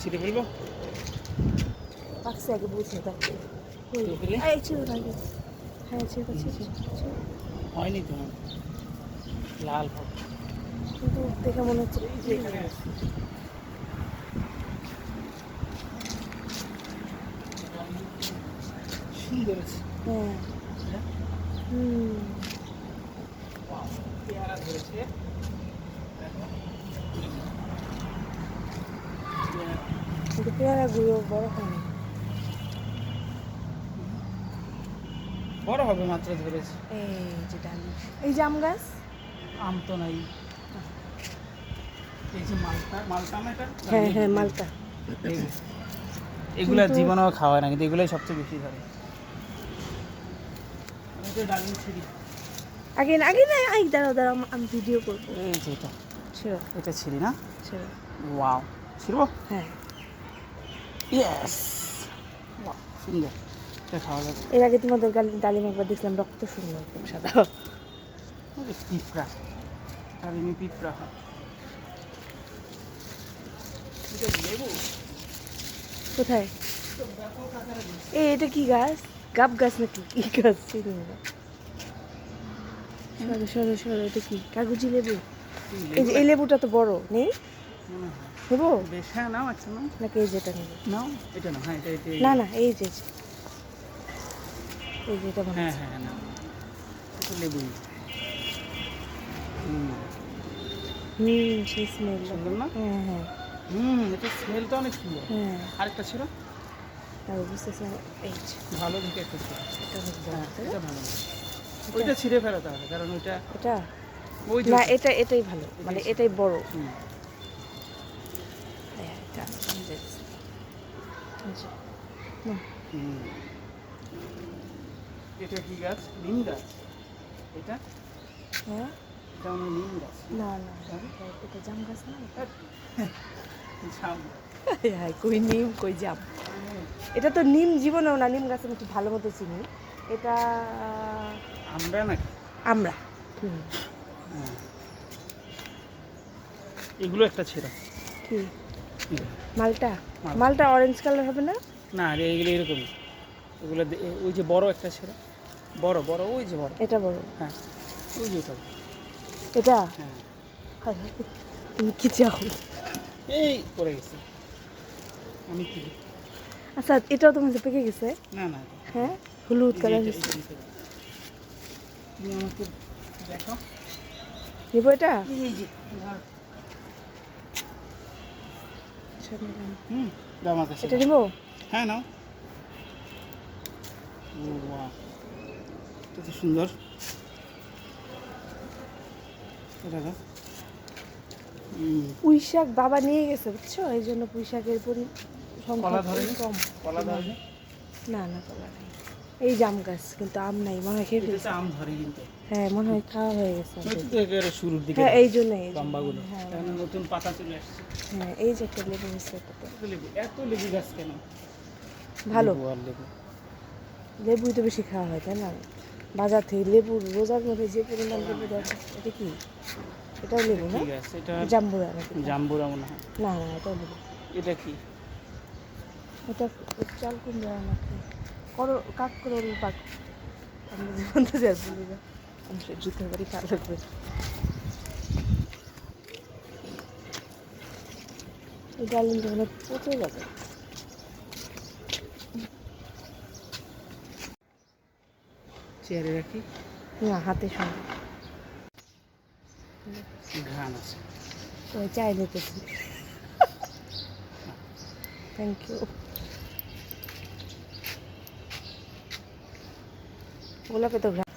ছিঁড়ে ফেলব আগে বুঝে ছিল। হয়নি তো লাল কিন্তু দেখে মনে হচ্ছে সুন্দর আছে হ্যাঁ হ্যাঁ? হুম পেয়ারা ধরেছে কিন্তু পেয়ারাগুলো বড় হয়নি। বড় হবে মাত্র ধরেছে। এই যে ডালি। এই জাম গাছ? আম তো নাই। এই যে মালটা মালটা না এটা? হ্যাঁ হ্যাঁ মালটা এগুলা জীবনেও খাওয়া হয় না কিন্তু এগুলোই সবচেয়ে বেশি ধরে। ছিঁড়ি। আগে না আগে না আই দাঁড়াও দাঁড়াও আম- ভিডিও করব। এই যে এটা। ছিল এটা ছিঁড়ি না? ছিল ওয়াও। ছিড়বো? হ্যাঁ। ইয়েস সুন্দর খাওয়া যাবে এর আগে তোমাদের ডালিম একবার দেখলাম রক্ত শূন্য একদম সাদা। পিঁপড়া। ডালিমি পিঁপড়া হয়। কোথায়? এই এটা কি গাছ? গাব গাছ নাকি? কি গাছ? চিনি না। সরো সরো সরো এটা কি? কাগজি লেবু? এই লেবুটা তো বড় নেই? নেব? বেশ হ্যাঁ নাও আচ্ছা নাও নাকি এই যেটা নেব? নাও এটা না হ্যাঁ এটা এটা না না এই যে। এই যে। এটা মনে হ্যাঁ হ্যাঁ না এটা লেবু হুম। হুম সেই স্মেল সুন্দর না? হ্যাঁ হ্যাঁ। হুম এটা স্মেলটা অনেক সুন্দর। হ্যাঁ। আরেকটা ছিল? ভালো দেখে একটা ছিল। এটা হ্যাঁ? এটা ভালো ওইটা ছিঁড়ে ফেলাতে হবে কারণ ওইটা এটা? না এটা এটাই ভালো। মানে এটাই বড়। হুম। হ্যাঁ, এটা। এটা কি গাছ? নিম গাছ। এটা? হ্যাঁ? এটা মানে নিম গাছ। না না। এটা- এটা জাম গাছ না। হ্যাঁ কই নিম কই জাম। এটা তো নিম জীবনেও না নিম গাছ আমি খুব ভালো মতো চিনি। এটা আমরা নাকি? আমরা। হুম হ্যাঁ। এগুলো একটা ছিল। কি? মালটা? মালটা। অরেঞ্জ কালার হবে না? না রে এগুলো এরকমই। এগুলো ওই যে বড় একটা ছিল বড় বড় ওই যে বড়। এটা বড়। হ্যাঁ ওই যে ওটা। এটা? হ্যাঁ। তুমি কি চাও? এই পড়ে গেছে। আমি কি? আচ্ছা এটাও তোমার পেকে গেছে? না না। হ্যাঁ? হলুদ কালার এইটা তুমি আমাকে দেখো নেব এটা? এই যে। হুম দাও আমার এটা নেব হ্যাঁ নাও। এটা তো সুন্দর। এটা দাও। পুঁই শাক বাবা নিয়ে গেছে বুঝছ? এই জন্য পুঁই শাকের পরি কলা ধরেনি? কম। কলা ধরে? না না কলা নেই। এই জাম গাছ কিন্তু আম নাই মনে হয় খেয়ে আম ধরে কিন্তু। হ্যাঁ মনে হয় খাওয়া হয়ে গেছে শুরুর দিকে হ্যাঁ এই জন্যই লম্বাগুলো হ্যাঁ। নতুন পাতা চলে আসছে। হ্যাঁ এই যে একটা লেবু হয়েছে লেবু এত লেবু গাছ কেন? ভালো। লেবু লেবুই তো বেশি খাওয়া হয় তাই না? বাজার থেকে লেবু রোজার মধ্যে যে পরিমাণ লেবু দেওয়া হয়, এটা কি? এটাও লেবু না? এটা জাম্বুরা নাকি? জাম্বুরা মনে হয়। না না এটাও লেবু। এটা কি? এটা চাল কুমড়া নাকি? করো কাক করল পাক। আমি বলতে যাই সে জুতের বাড়ি খাওয়া লাগবে এই ডালিমটা মানে পচে যাবে চেয়ারে রাখি না হাতে সঙ্গে ঘ্রাণ আছে ওই চাই নিতেছি থ্যাংক ইউ গোলাপে তো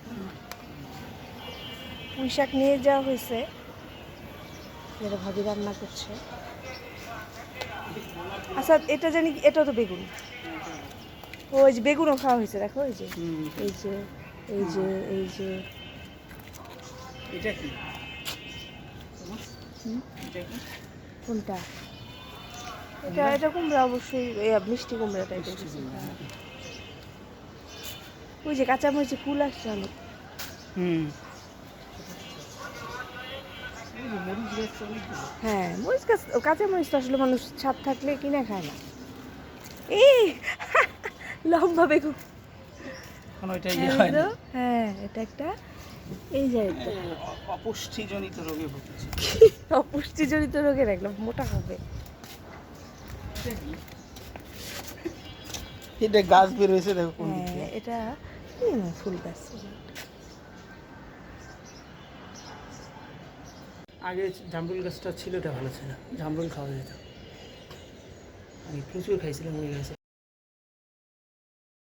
পুঁই শাক নিয়ে যাওয়া হয়েছে। যেটা ভাবি রান্না করছে। আচ্ছা এটা জানি এটা তো বেগুন। ও এই যে বেগুনও খাওয়া হয়েছে দেখো এই যে এই যে এই যে এই যে। এটা কি? কোনটা? এটা এটা কুমড়া অবশ্যই মিষ্টি কুমড়া টাইপের হ্যাঁ। ওই যে কাঁচামরিচে ফুল আসছে অনেক। হুম। হ্যাঁ মরিচ গাছ কাঁচা মরিচ তো আসলে মানুষ ছাদ থাকলে কিনে খায় না। এই লম্বা ওইটা ইয়ে হ্যাঁ, হয় এটা একটা এই যে অপুষ্টিজনিত রোগে ভুগছে। অপুষ্টিজনিত রোগের একদম মোটা হবে। এটা গাছ বের হয়েছে দেখো হ্যাঁ এটা ফুল গাছ। আগে জামরুল গাছটা ছিল, এটা ভালো ছিল। জামরুল খাওয়া যেত। আমি প্রচুর খাইছিলাম ওই গাছে।